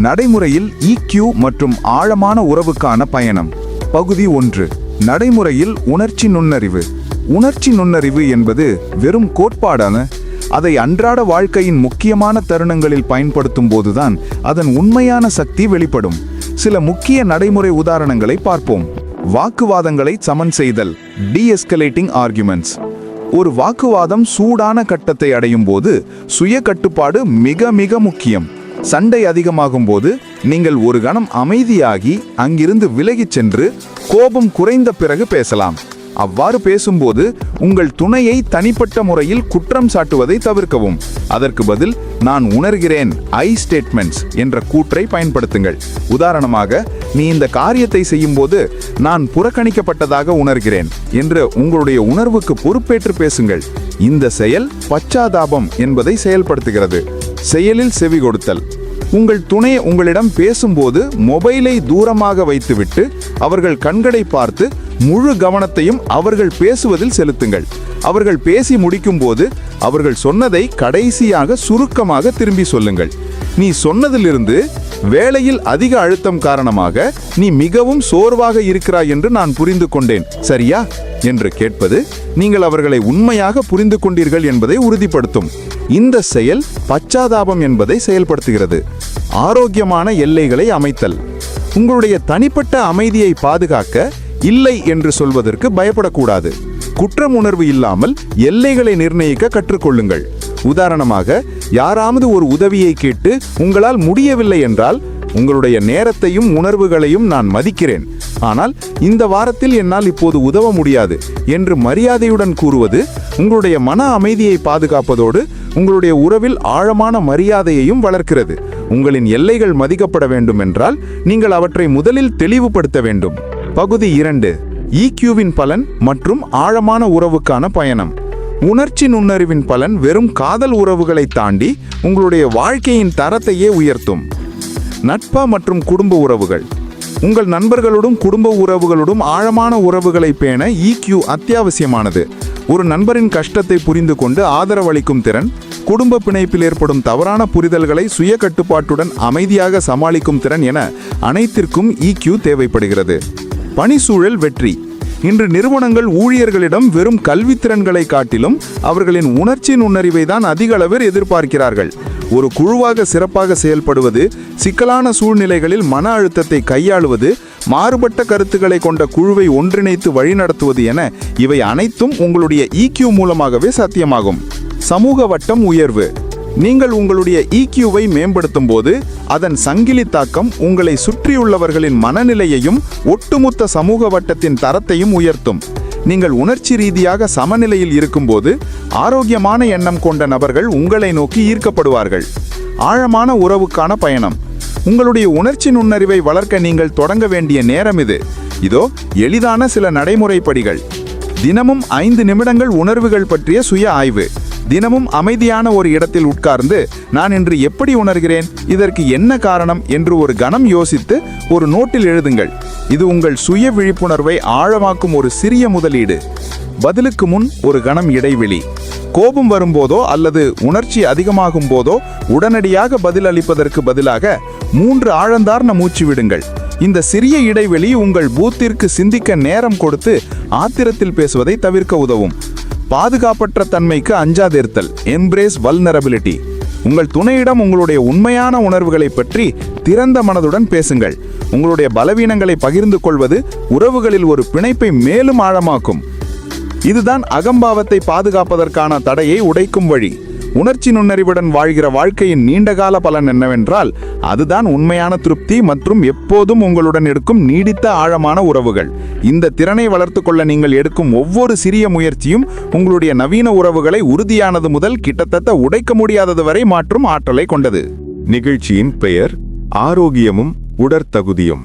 நடைமுறையில் இக்யூ மற்றும் ஆழமான உறவுக்கான பயணம். பகுதி ஒன்று. நடைமுறையில் உணர்ச்சி நுண்ணறிவு. உணர்ச்சி நுண்ணறிவு என்பது வெறும் கோட்பாடான அதை அன்றாட வாழ்க்கையின் முக்கியமான தருணங்களில் பயன்படுத்தும் போதுதான் அதன் உண்மையான சக்தி வெளிப்படும். சில முக்கிய நடைமுறை உதாரணங்களை பார்ப்போம். வாக்குவாதங்களை சமன் செய்தல். டீஎஸ்கலேட்டிங் ஆர்குமெண்ட்ஸ் ஒரு வாக்குவாதம் சூடான கட்டத்தை அடையும் போது சுய கட்டுப்பாடு மிக மிக முக்கியம். சண்டை அதிகமாகும் போது நீங்கள் ஒரு கணம் அமைதியாகி அங்கிருந்து விலகிச் சென்று கோபம் குறைந்த பிறகு பேசலாம். அவ்வாறு பேசும்போது உங்கள் துணையை தனிப்பட்ட முறையில் குற்றம் சாட்டுவதை தவிர்க்கவும். அதற்கு பதில் நான் உணர்கிறேன் ஐ ஸ்டேட்மெண்ட்ஸ் என்ற கூற்றை பயன்படுத்துங்கள். உதாரணமாக நீ இந்த காரியத்தை செய்யும்போது நான் புறக்கணிக்கப்பட்டதாக உணர்கிறேன் என்று உங்களுடைய உணர்வுக்கு பொறுப்பேற்று பேசுங்கள். இந்த செயல் பச்சாதாபம் என்பதை செயல்படுத்துகிறது. செயலில் செவி கொடுத்தல். உங்கள் துணை உங்களிடம் பேசும்போது மொபைலை தூரமாக வைத்துவிட்டு அவர்கள் கண்களை பார்த்து முழு கவனத்தையும் அவர்கள் பேசுவதில் செலுத்துங்கள். அவர்கள் பேசி முடிக்கும்போது அவர்கள் சொன்னதை கடைசியாக சுருக்கமாக திரும்பி சொல்லுங்கள். நீ சொன்னதிலிருந்து வேலையில் அதிக அழுத்தம் காரணமாக நீ மிகவும் சோர்வாக இருக்கிறாய் என்று நான் புரிந்து கொண்டேன். சரியா? என்று கேட்பது நீங்கள் அவர்களை உண்மையாக புரிந்து கொண்டீர்கள் என்பதை உறுதிப்படுத்தும். இந்த செயல் பச்சாதாபம் என்பதை செயல்படுத்துகிறது. ஆரோக்கியமான எல்லைகளை அமைத்தல். உங்களுடைய தனிப்பட்ட அமைதியை பாதுகாக்க இல்லை என்று சொல்வதற்கு பயப்படக்கூடாது. குற்றம் உணர்வு இல்லாமல் எல்லைகளை நிர்ணயிக்க கற்றுக்கொள்ளுங்கள். உதாரணமாக யாராவது ஒரு உதவியை கேட்டு உங்களால் முடியவில்லை என்றால் உங்களுடைய நேரத்தையும் உணர்வுகளையும் நான் மதிக்கிறேன். ஆனால் இந்த வாரத்தில் என்னால் இப்போது உதவ முடியாது என்று மரியாதையுடன் கூறுவது உங்களுடைய மன அமைதியை பாதுகாப்பதோடு உங்களுடைய உறவில் ஆழமான மரியாதையையும் வளர்க்கிறது. உங்களின் எல்லைகள் மதிக்கப்பட வேண்டும் என்றால் நீங்கள் அவற்றை முதலில் தெளிவுபடுத்த வேண்டும். பகுதி இரண்டு ஈக்யூவின் பலன் மற்றும் ஆழமான உறவுக்கான பயணம். உணர்ச்சி நுண்ணறிவின் பலன் வெறும் காதல் உறவுகளை தாண்டி உங்களுடைய வாழ்க்கையின் தரத்தையே உயர்த்தும். நட்பா மற்றும் குடும்ப உறவுகள். உங்கள் நண்பர்களோடும் குடும்ப உறவுகளோடும் ஆழமான உறவுகளை பேண இக்யூ அத்தியாவசியமானது. ஒரு நண்பரின் கஷ்டத்தை புரிந்து கொண்டு ஆதரவளிக்கும் திறன் குடும்ப பிணைப்பில் ஏற்படும் தவறான புரிதல்களை சுய கட்டுப்பாட்டுடன் அமைதியாக சமாளிக்கும் திறன் என அனைத்திற்கும் இக்யூ தேவைப்படுகிறது. பணிசூழல் வெற்றி. இன்று நிறுவனங்கள் ஊழியர்களிடம் வெறும் கல்வித்திறன்களை காட்டிலும் அவர்களின் உணர்ச்சி நுண்ணறிவை தான் அதிக அளவில் எதிர்பார்க்கிறார்கள். ஒரு குழுவாக சிறப்பாக செயல்படுவது சிக்கலான சூழ்நிலைகளில் மன அழுத்தத்தை கையாளுவது மாறுபட்ட கருத்துக்களை கொண்ட குழுவை ஒன்றிணைத்து வழிநடத்துவது என இவை அனைத்தும் உங்களுடைய இக்யூ மூலமாகவே சாத்தியமாகும். சமூக வட்டம் உயர்வு. நீங்கள் உங்களுடைய இக்யூவை மேம்படுத்தும் போது அதன் சங்கிலி தாக்கம் உங்களை சுற்றியுள்ளவர்களின் மனநிலையையும் ஒட்டுமொத்த சமூக வட்டத்தின் தரத்தையும் உயர்த்தும். நீங்கள் உணர்ச்சி ரீதியாக சமநிலையில் இருக்கும்போது ஆரோக்கியமான எண்ணம் கொண்ட நபர்கள் உங்களை நோக்கி ஈர்க்கப்படுவார்கள். ஆழமான உறவுக்கான பயணம். உங்களுடைய உணர்ச்சி நுண்ணறிவை வளர்க்க நீங்கள் தொடங்க வேண்டிய நேரம் இது. இதோ எளிதான சில நடைமுறை படிகள் தினமும் ஐந்து நிமிடங்கள் உணர்வுகள் பற்றிய சுய ஆய்வு. தினமும் அமைதியான ஒரு இடத்தில் உட்கார்ந்து நான் இன்று எப்படி உணர்கிறேன்? இதற்கு என்ன காரணம்? என்று ஒரு கணம் யோசித்து ஒரு நோட்டில் எழுதுங்கள். இது உங்கள் சுய விழிப்புணர்வை ஆழமாக்கும் ஒரு சிறிய முதலீடு. பதிலுக்கு முன் ஒரு கணம் இடைவெளி. கோபம் வரும்போதோ அல்லது உணர்ச்சி அதிகமாகும் போதோ உடனடியாக பதில் அளிப்பதற்கு பதிலாக மூன்று ஆழந்தார்ந்த மூச்சு விடுங்கள். இந்த சிறிய இடைவெளி உங்கள் பூத்திற்கு சிந்திக்க நேரம் கொடுத்து ஆத்திரத்தில் பேசுவதை தவிர்க்க உதவும். பாதுகாப்பற்ற தன்மைக்கு அஞ்சாதிருத்தல் எம்ப்ரேஸ் வல்னரபிலிட்டி உங்கள் துணையிடம் உங்களுடைய உண்மையான உணர்வுகளை பற்றி திறந்த மனதுடன் பேசுங்கள். உங்களுடைய பலவீனங்களை பகிர்ந்து கொள்வது உறவுகளில் ஒரு பிணைப்பை மேலும் ஆழமாக்கும். இதுதான் அகம்பாவத்தை பாதுகாப்பதற்கான தடையை உடைக்கும் வழி. உணர்ச்சி நுண்ணறிவுடன் வாழ்கிற வாழ்க்கையின் நீண்டகால பலன் என்னவென்றால் அதுதான் உண்மையான திருப்தி மற்றும் எப்போதும் உங்களுடன் எடுக்கும் நீடித்த ஆழமான உறவுகள். இந்த திறனை வளர்த்து கொள்ள நீங்கள் எடுக்கும் ஒவ்வொரு சிறிய முயற்சியும் உங்களுடைய நவீன உறவுகளை உறுதியானது முதல் கிட்டத்தட்ட உடைக்க முடியாதது வரை மாற்றும் ஆற்றலை கொண்டது. நிகழ்ச்சியின் பெயர் ஆரோக்கியமும் உடற்தகுதியும்.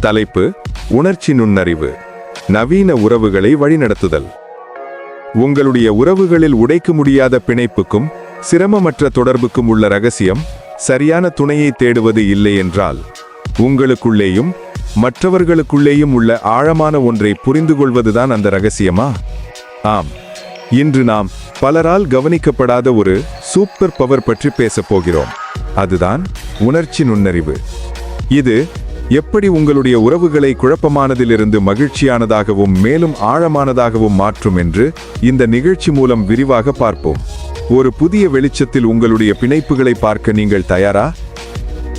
தலைப்பு உணர்ச்சி நுண்ணறிவு. நவீன உறவுகளை வழிநடத்துதல். உங்களுடைய உறவுகளில் உடைக்க முடியாத பிணைப்புக்கும் சிரமமற்ற தொடர்புக்கும் உள்ள ரகசியம் சரியான துணையை தேடுவது இல்லை என்றால் உங்களுக்குள்ளேயும் மற்றவர்களுக்குள்ளேயும் உள்ள ஆழமான ஒன்றை புரிந்து கொள்வதுதான் அந்த ரகசியமா? ஆம். இன்று நாம் பலரால் கவனிக்கப்படாத ஒரு சூப்பர் பவர் பற்றி பேசப் போகிறோம். அதுதான் உணர்ச்சி நுண்ணறிவு. இது எப்படி உங்களுடைய உறவுகளை குழப்பமானதிலிருந்து மகிழ்ச்சியானதாகவும் மேலும் ஆழமானதாகவும் மாற்றும் என்று இந்த நிகழ்ச்சி மூலம் விரிவாக பார்ப்போம். ஒரு புதிய வெளிச்சத்தில் உங்களுடைய பிணைப்புகளை பார்க்க நீங்கள் தயாரா?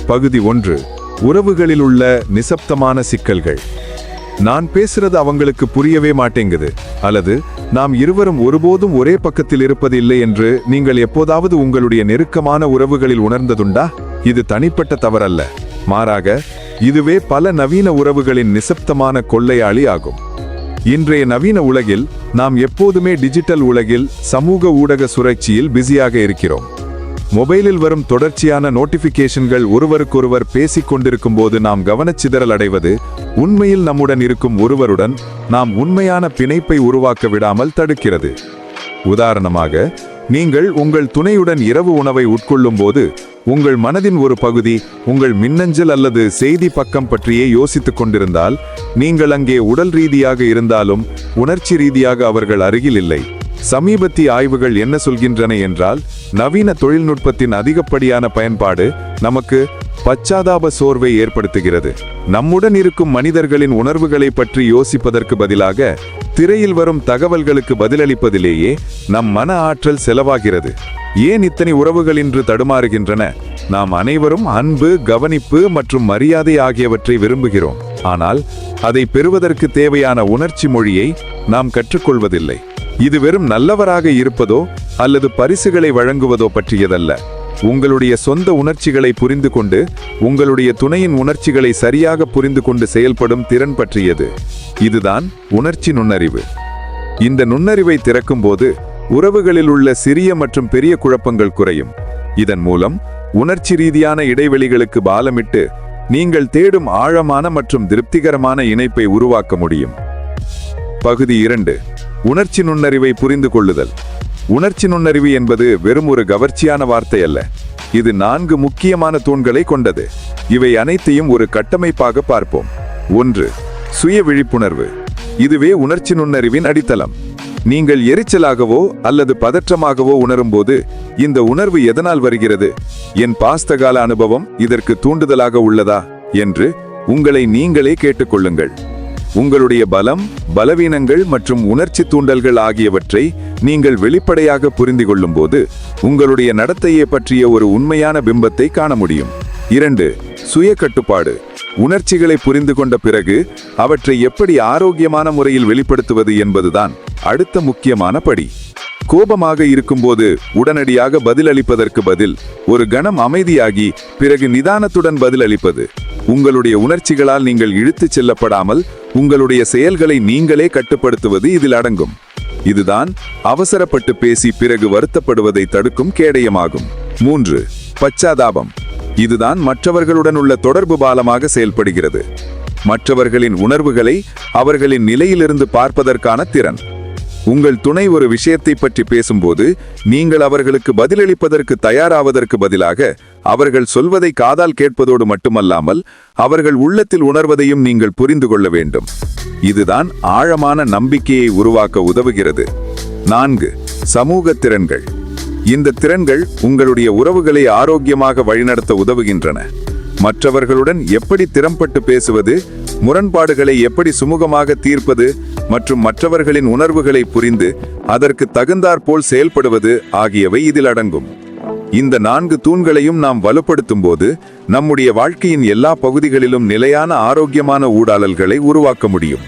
பகுதி ஒன்று. உறவுகளில் உள்ள நிசப்தமான சிக்கல்கள். நான் பேசுறது அவங்களுக்கு புரியவே மாட்டேங்குது. அல்லது நாம் இருவரும் ஒருபோதும் ஒரே பக்கத்தில் இருப்பதில்லை என்று நீங்கள் எப்போதாவது உங்களுடைய நெருக்கமான உறவுகளில் உணர்ந்ததுண்டா? இது தனிப்பட்ட தவறல்ல. மாறாக இதுவே பல நவீன உறவுகளின் நிசப்தமான கொள்ளையாளி ஆகும். இன்றைய நவீன உலகில் நாம் எப்போதுமே டிஜிட்டல் உலகில் சமூக ஊடக சுழற்சியில் பிஸியாக இருக்கிறோம். மொபைலில் வரும் தொடர்ச்சியான நோட்டிபிகேஷன்கள் ஒருவருக்கொருவர் பேசிக் கொண்டிருக்கும் போது நாம் கவனச்சிதறல் அடைவது உண்மையில் நம்முடன் இருக்கும் ஒருவருடன் நாம் உண்மையான பிணைப்பை உருவாக்க விடாமல் தடுக்கிறது. உதாரணமாக நீங்கள் உங்கள் துணையுடன் இரவு உணவை உட்கொள்ளும் போது உங்கள் மனதின் ஒரு பகுதி உங்கள் மின்னஞ்சல் அல்லது செய்தி பக்கம் பற்றியே யோசித்துக் கொண்டிருந்தால் நீங்கள் அங்கே உடல் ரீதியாக இருந்தாலும் உணர்ச்சி ரீதியாக அவர்கள் அருகில் இல்லை. சமீபத்திய ஆய்வுகள் என்ன சொல்கின்றன என்றால் நவீன தொழில்நுட்பத்தின் அதிகப்படியான பயன்பாடு நமக்கு பச்சாதாப சோர்வை ஏற்படுத்துகிறது. நம்முடன் இருக்கும் மனிதர்களின் உணர்வுகளை பற்றி யோசிப்பதற்கு பதிலாக திரையில் வரும் தகவல்களுக்கு பதிலளிப்பதிலேயே நம் மன ஆற்றல் செலவாகிறது. ஏன் இத்தனை உறவுகள் இன்று தடுமாறுகின்றன? நாம் அனைவரும் அன்பு கவனிப்பு மற்றும் மரியாதை ஆகியவற்றை விரும்புகிறோம். ஆனால் அதை பெறுவதற்கு தேவையான உணர்ச்சி மொழியை நாம் கற்றுக்கொள்வதில்லை. இது வெறும் நல்லவராக இருப்பதோ அல்லது பரிசுகளை வழங்குவதோ பற்றியதல்ல. உங்களுடைய சொந்த உணர்ச்சிகளை புரிந்து கொண்டு உங்களுடைய துணையின் உணர்ச்சிகளை சரியாக புரிந்து கொண்டு செயல்படும் திறன் பற்றியது. இதுதான் உணர்ச்சி நுண்ணறிவு. இந்த நுண்ணறிவை திறக்கும்போது உறவுகளில் உள்ள சிறிய மற்றும் பெரிய குழப்பங்கள் குறையும். இதன் மூலம் உணர்ச்சி ரீதியான இடைவெளிகளுக்கு பாலமிட்டு நீங்கள் தேடும் ஆழமான மற்றும் திருப்திகரமான இணைப்பை உருவாக்க முடியும். பகுதி இரண்டு. உணர்ச்சி நுண்ணறிவை புரிந்து கொள்ளுதல். உணர்ச்சி நுண்ணறிவு என்பது வெறும் ஒரு கவர்ச்சியான வார்த்தை அல்ல. இது நான்கு முக்கியமான தூண்களை கொண்டது. இவை அனைத்தையும் ஒரு கட்டமைப்பாக பார்ப்போம். ஒன்று சுய விழிப்புணர்வு. இதுவே உணர்ச்சி நுண்ணறிவின் அடித்தளம். நீங்கள் எரிச்சலாகவோ அல்லது பதற்றமாகவோ உணரும்போது இந்த உணர்வு எதனால் வருகிறது? என் பாஸ்தகால அனுபவம் இதற்கு தூண்டுதலாக உள்ளதா? என்று உங்களை நீங்களே கேட்டுக்கொள்ளுங்கள். உங்களுடைய பலம் பலவீனங்கள் மற்றும் உணர்ச்சி தூண்டல்கள் ஆகியவற்றை நீங்கள் வெளிப்படையாக புரிந்து கொள்ளும்போது உங்களுடைய நடத்தையை பற்றிய ஒரு உண்மையான பிம்பத்தை காண முடியும். இரண்டு சுய கட்டுப்பாடு. உணர்ச்சிகளை புரிந்து கொண்ட பிறகு அவற்றை எப்படி ஆரோக்கியமான முறையில் வெளிப்படுத்துவது என்பதுதான் அடுத்த முக்கியமான படி. கோபமாக இருக்கும்போது உடனடியாக பதிலளிப்பதற்கு பதில் ஒரு கணம் அமைதியாகி பிறகு நிதானத்துடன் பதிலளிப்பது. உங்களுடைய உணர்ச்சிகளால் நீங்கள் இழுத்துச் செல்லப்படாமல் உங்களுடைய செயல்களை நீங்களே கட்டுப்படுத்துவது இதில் அடங்கும். இதுதான் அவசரப்பட்டு பேசி பிறகு வருத்தப்படுவதை தடுக்கும் கேடயமாகும். மூன்று பச்சாதாபம். இதுதான் மற்றவர்களுடன் உள்ள தொடர்பு பாலமாக செயல்படுகிறது. மற்றவர்களின் உணர்வுகளை அவர்களின் நிலையிலிருந்து பார்ப்பதற்கான திறன். உங்கள் துணை ஒரு விஷயத்தை பற்றி பேசும்போது நீங்கள் அவர்களுக்கு பதிலளிப்பதற்கு தயாராவதற்கு பதிலாக அவர்கள் சொல்வதை காதால் கேட்பதோடு மட்டுமல்லாமல் அவர்கள் உள்ளத்தில் உணர்வதையும் நீங்கள் புரிந்து கொள்ள வேண்டும். இதுதான் ஆழமான நம்பிக்கையை உருவாக்க உதவுகிறது. நான்கு சமூக திறன்கள். இந்த திறன்கள் உங்களுடைய உறவுகளை ஆரோக்கியமாக வழிநடத்த உதவுகின்றன. மற்றவர்களுடன் எப்படி திறம்பட்டு பேசுவது முரண்பாடுகளை எப்படி சுமூகமாக தீர்ப்பது மற்றும் மற்றவர்களின் உணர்வுகளை புரிந்து அதற்கு தகுந்தாற்போல் செயல்படுவது ஆகியவை இதில் அடங்கும். இந்த நான்கு தூண்களையும் நாம் வலுப்படுத்தும் போது நம்முடைய வாழ்க்கையின் எல்லா பகுதிகளிலும் நிலையான ஆரோக்கியமான ஊடாளல்களை உருவாக்க முடியும்.